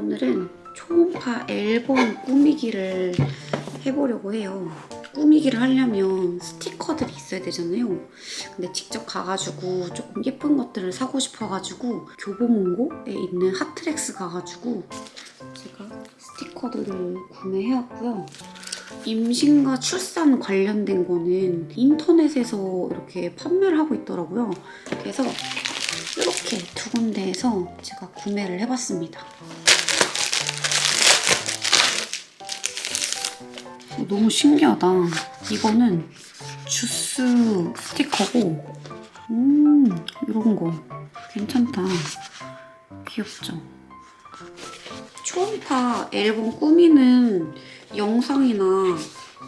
오늘은 초음파 앨범 꾸미기를 해보려고 해요. 꾸미기를 하려면 스티커들이 있어야 되잖아요. 근데 직접 가가지고 조금 예쁜 것들을 사고 싶어가지고 교보문고에 있는 하트렉스 가가지고 제가 스티커들을 구매해왔고요. 임신과 출산 관련된 거는 인터넷에서 이렇게 판매를 하고 있더라고요. 그래서 이렇게 두 군데에서 제가 구매를 해봤습니다. 너무 신기하다. 이거는 주스 스티커고, 음, 이런 거 괜찮다. 귀엽죠? 초음파 앨범 꾸미는 영상이나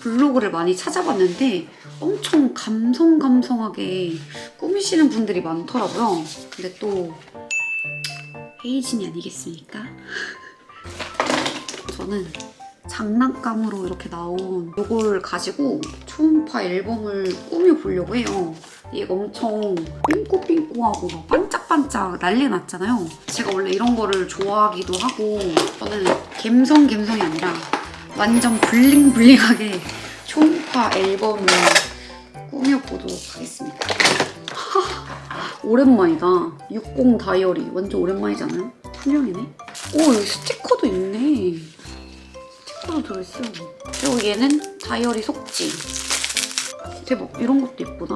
블로그를 많이 찾아봤는데 엄청 감성 감성하게 꾸미시는 분들이 많더라고요. 근데 또 헤이진이 아니겠습니까? 저는 장난감으로 이렇게 나온 이걸 가지고 초음파 앨범을 꾸며보려고 해요. 이게 엄청 삥꼬삥꼬하고 막 반짝반짝 난리 났잖아요. 제가 원래 이런 거를 좋아하기도 하고 저는 갬성 갬성이 아니라 완전 블링블링하게 초음파 앨범을 꾸며보도록 하겠습니다. 오랜만이다. 60 다이어리 완전 오랜만이잖아요. 훌륭이네. 오 여기 스티커도 있네. 스티커도 들어있어. 그리고 얘는 다이어리 속지. 대박 이런 것도 예쁘다.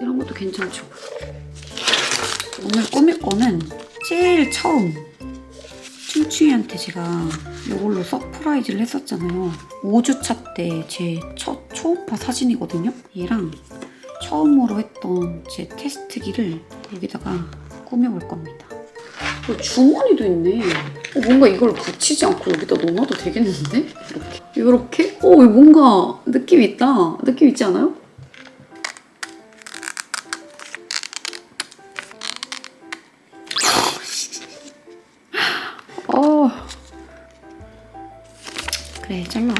이런 것도 괜찮죠. 오늘 꾸밀 거는 제일 처음 춤추이한테 제가 이걸로 서프라이즈를 했었잖아요. 5주차 때 제 첫 초음파 사진이거든요. 얘랑 처음으로 했던 제 테스트기를 여기다가 꾸며볼 겁니다. 어, 주머니도 있네. 어, 뭔가 이걸 붙이지 않고 여기다 넣어놔도 되겠는데? 이렇게. 이렇게? 어, 이거 뭔가 느낌 있다. 느낌 있지 않아요? 어. 그래, 잘라.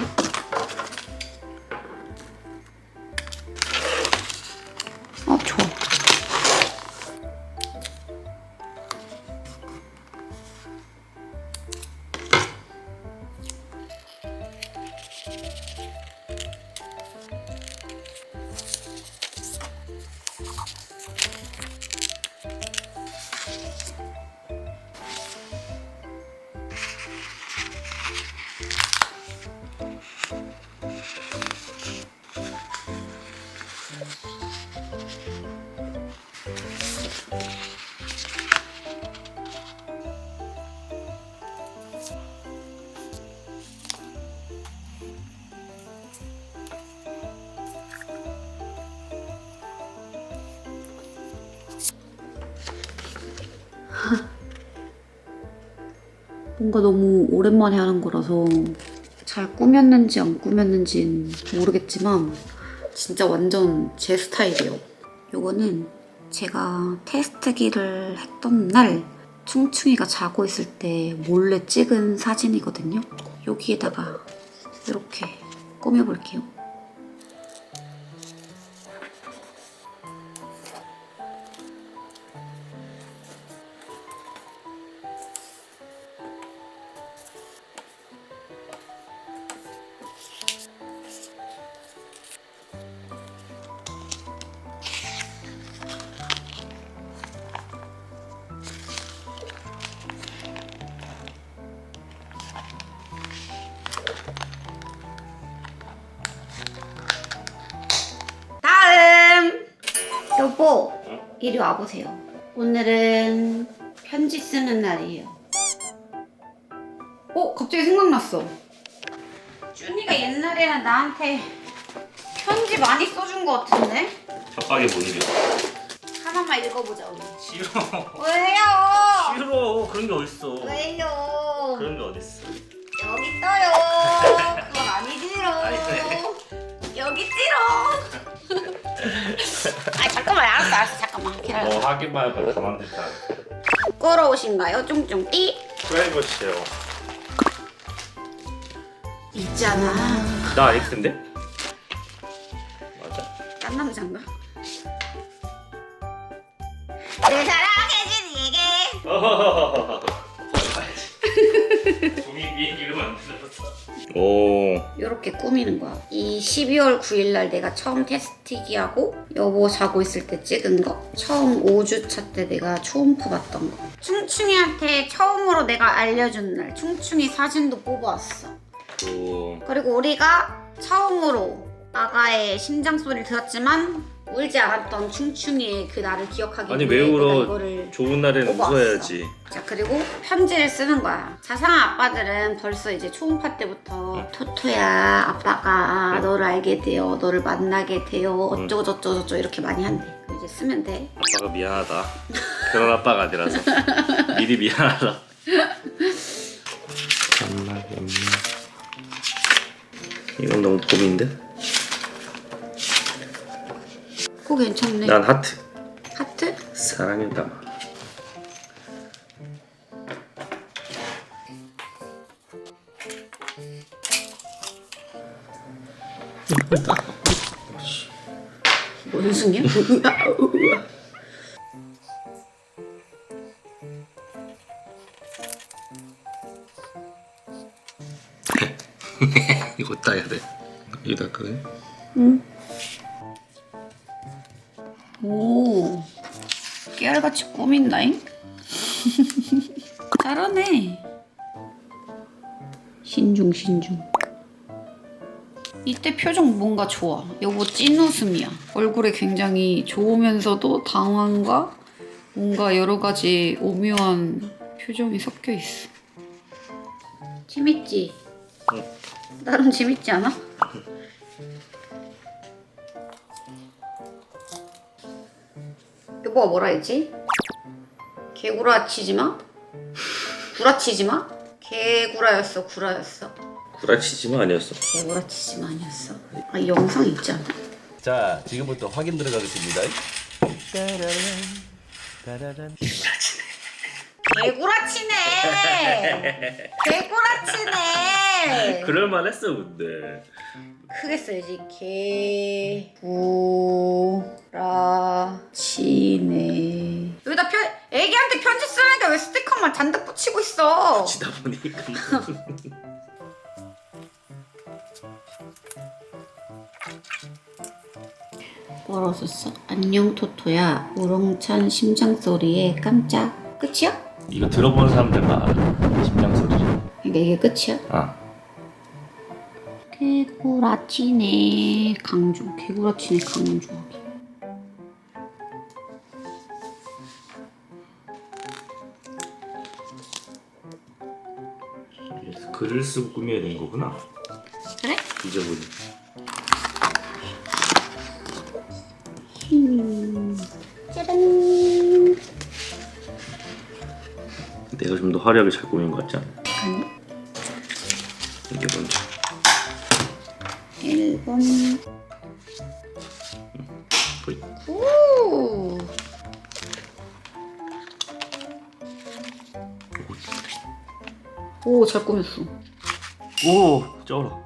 뭔가 너무 오랜만에 하는 거라서 잘 꾸몄는지 안 꾸몄는지는 모르겠지만 진짜 완전 제 스타일이에요. 요거는 제가 테스트기를 했던 날 충충이가 자고 있을 때 몰래 찍은 사진이거든요. 여기에다가 이렇게 꾸며볼게요. 이리 와보세요 오늘은 편지 쓰는 날이에요 어? 갑자기 생각났어 준이가 옛날에는 나한테 편지 많이 써준 것 같은데? 협박이 못 이겨. 하나만 읽어보자 우리 싫어. 왜요? 싫어. 그런 게 어딨어. 왜요? 그런 게 어딨어. 여기 떠요 그건 아니지롱 아니 네. 여기 찌롱 아 잠깐만 알았어 알았어 잠깐만 기다려 뭐 하기만 해도 가만두다. 부끄러우신가요 쫑쫑띠? 프라이버시요. 있잖아 나 X인데? 맞아? 딴 남자인가? 내 사랑해 준이에게 종이 비행기를 만들었어. 오 이렇게 꾸미는 거야. 이 12월 9일 날 내가 처음 테스트기하고 여보 자고 있을 때 찍은 거. 처음 5주차 때 내가 초음파 봤던 거. 충충이한테 처음으로 내가 알려준 날 충충이 사진도 뽑아왔어. 오. 그리고 우리가 처음으로 아가의 심장 소리를 들었지만 울지 않았던 충충이의 그 날을 기억하기 아니, 위해 왜 울어? 내가 이거를 좋은 날에는 뽑아왔어. 웃어야지. 자 그리고 편지를 쓰는 거야. 자상한 아빠들은 벌써 이제 초음파 때부터 토토야 아빠가 응. 너를 알게 되어 너를 만나게 되어 어쩌고 저쩌고 저쩌고 이렇게 많이 한대. 그럼 이제 쓰면 돼. 아빠가 미안하다. 그런 아빠가 아니라서. 미리 미안하다. 엄마 엄마. 이건 너무 봄인데? 그거 괜찮네 난 하트 하트? 사랑을 담아 원숭이야? 이거 따야 돼 이거 닦거든 응. 오, 깨알같이 꾸민다잉? 잘하네. 신중, 신중. 이때 표정 뭔가 좋아. 여보 찐 웃음이야. 얼굴에 굉장히 좋으면서도 당황과 뭔가 여러 가지 오묘한 표정이 섞여 있어. 재밌지? 응. 나름 재밌지 않아? 여 보가 뭐라 했지? 개구라치지 마? 구라치지 마? 개구라였어, 구라였어? 구라치지만 아니었어 개구라치지 마 아니었어? 아, 이 영상 있지 않아? 자, 지금부터 확인 들어가겠습니다. 개구라치네! 개구라치네! 그럴만 했어 근데 크게 써야지. 개구라치네. 여기다 편, 애기한테 편지 쓰니까 왜 스티커만 잔뜩 붙이고 있어? 지다 보니까 뭐라고 썼어? 안녕 토토야. 우렁찬 심장 소리에 깜짝. 끝이야? 이거 들어보는 사람들만 알아 심장 소리 그러니까 이게 끝이야? 아 개구라치네 강조. 개구라치네 강조하기. 글을 쓰고 꾸며야 되는 거구나 그래? 잊어보니 짜란. 내가 좀 더 화려하게 잘 꾸민 것 같지 않아? 잘 꾸몄어. 오 쩔어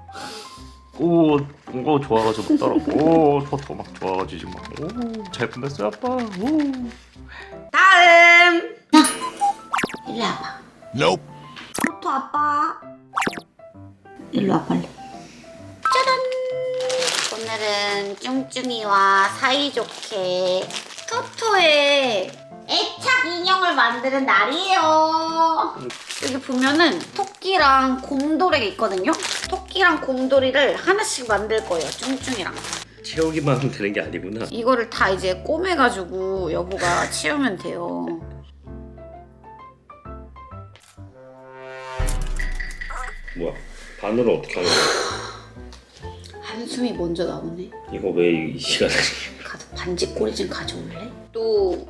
오 뭔가 좋아가지고 따라 오 토토 막 좋아가지고 막오잘 끝났어 아빠 오 다음. 일로 와봐. 토토 아빠. 일로 와 빨리. 짜란. 오늘은 쭝쭝이와 사이좋게 토토의 애착 인형을 만드는 날이에요. 여기 보면은 토끼랑 곰돌이가 있거든요. 토끼랑 곰돌이를 하나씩 만들 거예요. 쭝쭝이랑. 채우기만 하면 되는 게 아니구나 이거를 다 이제 꼬매가지고 여보가 치우면 돼요. 뭐야 반으로 어떻게 하는 거야 한숨이 먼저 나오네. 이거 왜 이 시간에 가서 반지 꼬리 좀 가져올래? 또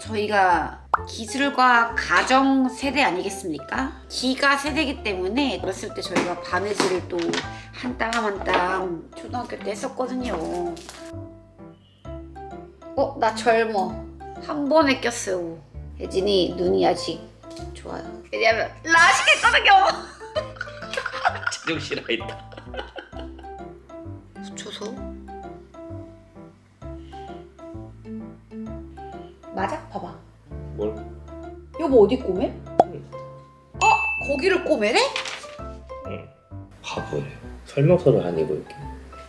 저희가 기술과 가정 세대 아니겠습니까? 기가 세대이기 때문에 어렸을 때 저희가 바느질을 또한땀 한땀 초등학교 때 했었거든요. 어? 나 젊어. 한 번에 꼈어요. 혜진이 눈이 아직 좋아요. 왜냐면 라식했거든요. 제정신 아있다 붙여서 맞아? 봐봐. 뭘? 여보 어디 꼬매? 어? 거기를 꼬매래? 바보래. 설명서를 안 읽어 이렇게.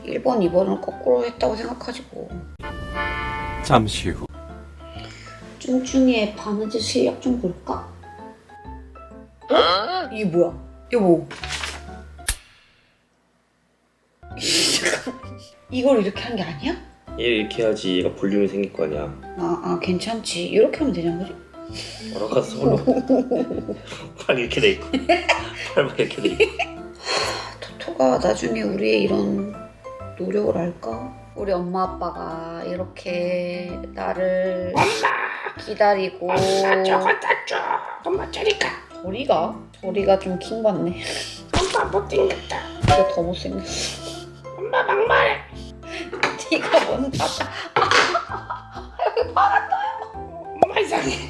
1번, 2번을 거꾸로 했다고 생각하지 뭐. 잠시 후. 쭝쭝이의 바느질 실력 좀 볼까? 어? 이게 뭐야? 여보. 이걸 이렇게 한 게 아니야? 얘 이렇게 해야지 얘가 볼륨이 생길 거 아니야. 아, 아 괜찮지. 이렇게 하면 되냐 거지? 뭐라고 서로. 팔 이렇게 돼 있고. 팔만 이렇게 돼 있고. 토토가 나중에 우리의 이런 노력을 알까? 우리 엄마 아빠가 이렇게 나를 기다리고 엄마 저거 다줘 엄마 저리가 저리가? 저리가 좀 킹받네 엄마 못생겼다 이거 더 못생겼어 엄마 막말해 네가 뭔다 여기 빨았어요 엄마 이상해.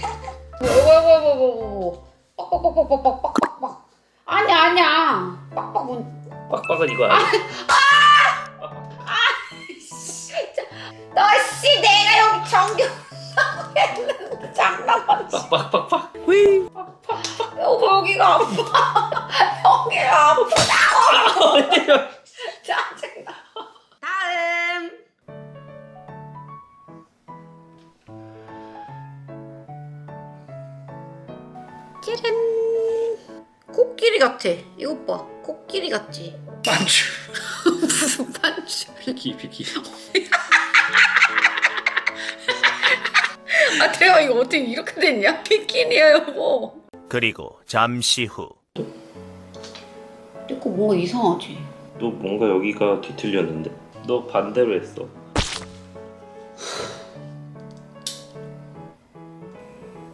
뭐뭐뭐뭐뭐뭐 빡빡빡빡빡빡빡빡. 아니야 아니야. 빡빡은. 빡빡은 이거 아니야. 너씨 내가 여기 정경 했는데 장난하지 빡빡빡빡. 여보 여기가 아파. 여기가 아프다고 같아 이것 봐 코끼리 같지 반주. 무슨 반주 비키 비키. 아 내가 이거 어떻게 이렇게 됐냐 비키니야 여보 그리고 잠시 후. 이거 뭔가 이상하지 너 뭔가 여기가 뒤틀렸는데. 너 반대로 했어.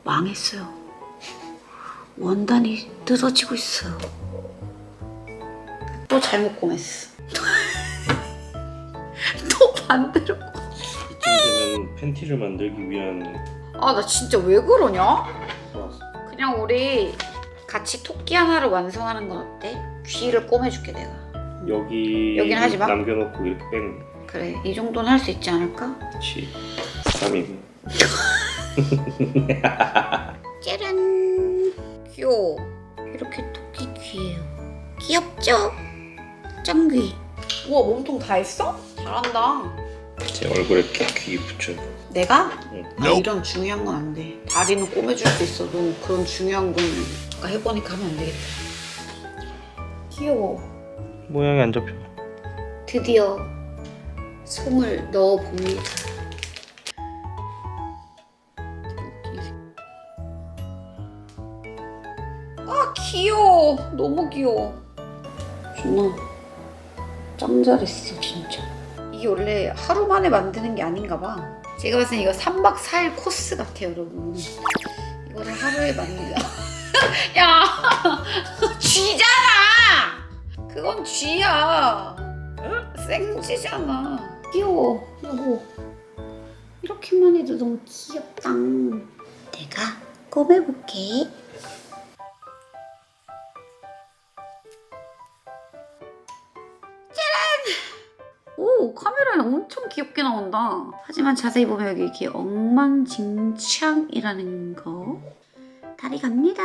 망했어요. 원단이 뜯어지고 있어요. 또 잘못 꼬맸어. 또 반대로. 이쯤 되면 팬티를 만들기 위한 아 나 진짜 왜 그러냐? 좋았어. 그냥 우리 같이 토끼 하나를 완성하는 건 어때? 귀를 꼬매줄게 내가. 여기 여긴 하지 마. 남겨놓고 이렇게 빼는 거. 그래 이 정도는 할 수 있지 않을까? 그렇지. 사람이고. 짜란 귀여워 이렇게 토끼 귀예요 귀엽죠? 짱귀 우와 몸통 다 했어? 잘한다 제 얼굴에 귀 붙여. 내가? 응. 아, 이런 중요한 건 안 돼. 다리는 꼬매줄 수 있어도 그런 중요한 건 아까 해보니까 하면 안 되겠다. 귀여워. 모양이 안 잡혀. 드디어 솜을 넣어봅니다. 너무 귀여워. 준아 짱 잘했어 진짜. 이게 원래 하루 만에 만드는 게 아닌가 봐. 제가 봤을 때 이거 3박 4일 코스 같아요 여러분. 이거를 하루에 만들자. 야 쥐잖아. 그건 쥐야. 생쥐잖아. 귀여워. 여보. 이렇게만 해도 너무 귀엽다. 내가 꼬매볼게. 오 카메라에 엄청 귀엽게 나온다. 하지만 자세히 보면 여기 이렇게 엉망진창이라는 거. 다리 갑니다.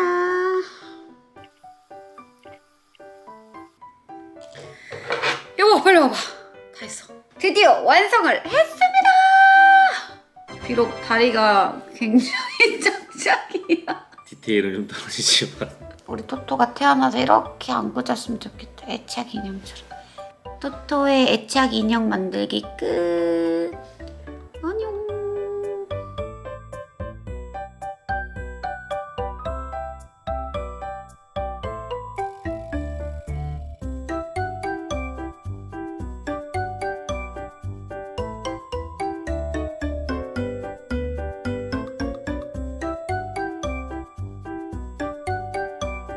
여보 빨리 와봐. 다 했어. 드디어 완성을 했습니다! 비록 다리가 굉장히 짝짝이야. 디테일은 좀 떨어지지만. 우리 토토가 태어나서 이렇게 안고 잤으면 좋겠다. 애착 인형처럼 토토의 애착 인형 만들기 끝